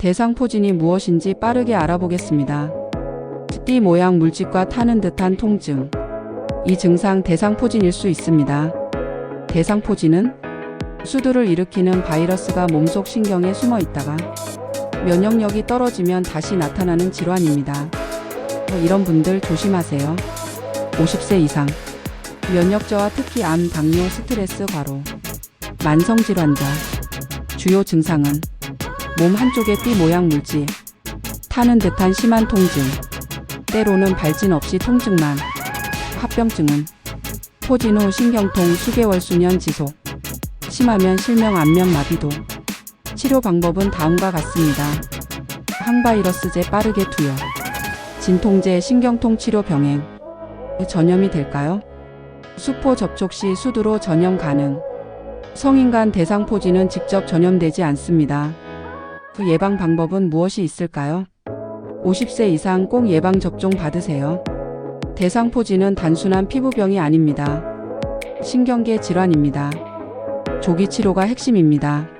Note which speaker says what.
Speaker 1: 대상포진이 무엇인지 빠르게 알아보겠습니다. 띠 모양 물집과 타는 듯한 통증. 이 증상 대상포진일 수 있습니다. 대상포진은 수두를 일으키는 바이러스가 몸속 신경에 숨어 있다가 면역력이 떨어지면 다시 나타나는 질환입니다. 이런 분들 조심하세요. 50세 이상, 면역 저하 특히 암, 당뇨, 스트레스, 과로, 만성 질환자, 주요 증상은 몸 한쪽에 띠 모양 물질, 타는 듯한 심한 통증, 때로는 발진 없이 통증만, 합병증은 포진 후 신경통 수개월 수년 지속, 심하면 실명 안면 마비도, 치료 방법은 다음과 같습니다. 항바이러스제 빠르게 투여, 진통제 신경통 치료 병행, 전염이 될까요? 수포 접촉 시 수두로 전염 가능. 성인 간 대상 포진은 직접 전염되지 않습니다. 그 예방 방법은 무엇이 있을까요? 50세 이상 꼭 예방 접종 받으세요. 대상포진은 단순한 피부병이 아닙니다. 신경계 질환입니다. 조기 치료가 핵심입니다.